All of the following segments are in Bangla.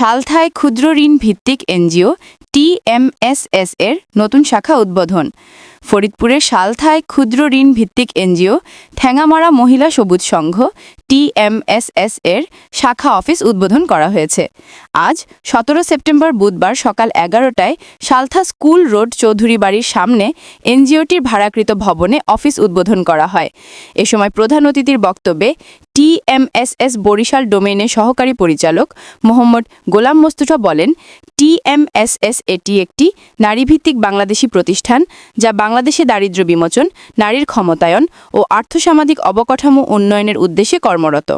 সালথায় ক্ষুদ্র ঋণ ভিত্তিক এনজিও টিএমএসএস এর নতুন শাখা উদ্বোধন। ফরিদপুরের সালথায় ক্ষুদ্র ঋণ ভিত্তিক এনজিও ঠ্যাঙামারা মহিলা সবুজ সংঘ টিএমএসএস এর শাখা অফিস উদ্বোধন করা হয়েছে। আজ সতেরো সেপ্টেম্বর বুধবার সকাল এগারোটায় সালথা স্কুল রোড চৌধুরী বাড়ির সামনে এনজিওটির ভাড়াকৃত ভবনে অফিস উদ্বোধন করা হয়। এ সময় প্রধান অতিথির বক্তব্যে টিএমএসএস বরিশাল ডোমেইনের সহকারী পরিচালক মোহাম্মদ গোলাম মোস্তফা বলেন টিএমএসএস এটি একটি নারীভিত্তিক বাংলাদেশি প্রতিষ্ঠান যা বাংলাদেশে দারিদ্র বিমোচন নারীর ক্ষমতায়ন ও আর্থসামাজিক অবকাঠামো উন্নয়নের উদ্দেশ্যে কর্মরত।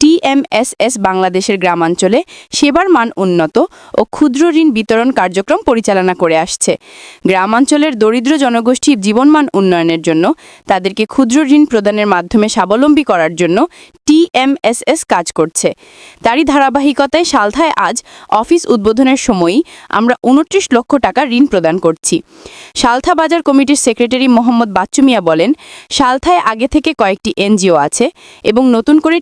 টিএমএসএস বাংলাদেশের গ্রামাঞ্চলে সেবার মান উন্নত ও ক্ষুদ্র ঋণ বিতরণ কার্যক্রম পরিচালনা করে আসছে। গ্রামাঞ্চলের দরিদ্র জনগোষ্ঠীর জীবনমান উন্নয়নের জন্য তাদেরকে ক্ষুদ্র ঋণ প্রদানের মাধ্যমে স্বাবলম্বী করার জন্য টিএমএসএস কাজ করছে। তারই ধারাবাহিকতায় সালথায় আজ অফিস উদ্বোধনের সময়ই আমরা উনত্রিশ লক্ষ টাকা ঋণ প্রদান করছি। সালথা বাজার কমিটির সেক্রেটারি মোহাম্মদ বাচ্চু মিয়া বলেন, সালথায় আগে থেকে কয়েকটি এনজিও আছে এবং নতুন করে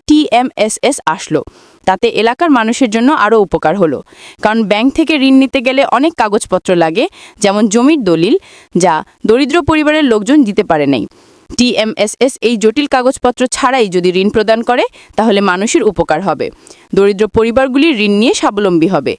টিএমএসএস আসলো। তাতে এলাকার মানুষের জন্য আরও উপকার হলো। কারণ ব্যাংক থেকে ঋণ নিতে গেলে অনেক কাগজপত্র লাগে, যেমন জমির দলিল, যা দরিদ্র পরিবারের লোকজন দিতে পারে নাই। টিএমএসএস এই জটিল কাগজপত্র ছাড়াই যদি ঋণ প্রদান করে, তাহলে মানুষের উপকার হবে। দরিদ্র পরিবারগুলি ঋণ নিয়ে স্বাবলম্বী হবে।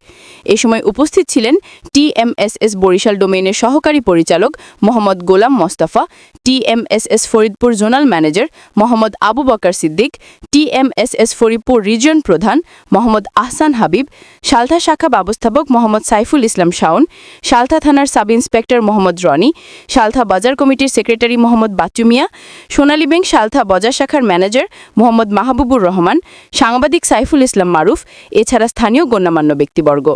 এ সময় উপস্থিত ছিলেন টিএমএসএস বরিশাল ডোমেইনের সহকারী পরিচালক Mohammad Golam Mostafa, TMSS Faridpur zonal manager Mohammad Abu Bakar Siddique, TMSS Faridpur reason প্রধান মোহাম্মদ আহসান হাবিব, সালথা শাখা ব্যবস্থাপক মোহাম্মদ সাইফুল ইসলাম শাওন, সালথা থানার সাব ইন্সপেক্টর মোহাম্মদ রনি, সালথা বাজার কমিটির সেক্রেটারি মোহাম্মদ বাচ্চু মিয়া সোনালী ব্যাংক সালথা বজার শাখার ম্যানেজার মোহাম্মদ মাহবুবুর রহমান, সাংবাদিক সাইফুল ইসলাম মারুফ, এছাড়া স্থানীয় গণ্যমান্য ব্যক্তিবর্গ।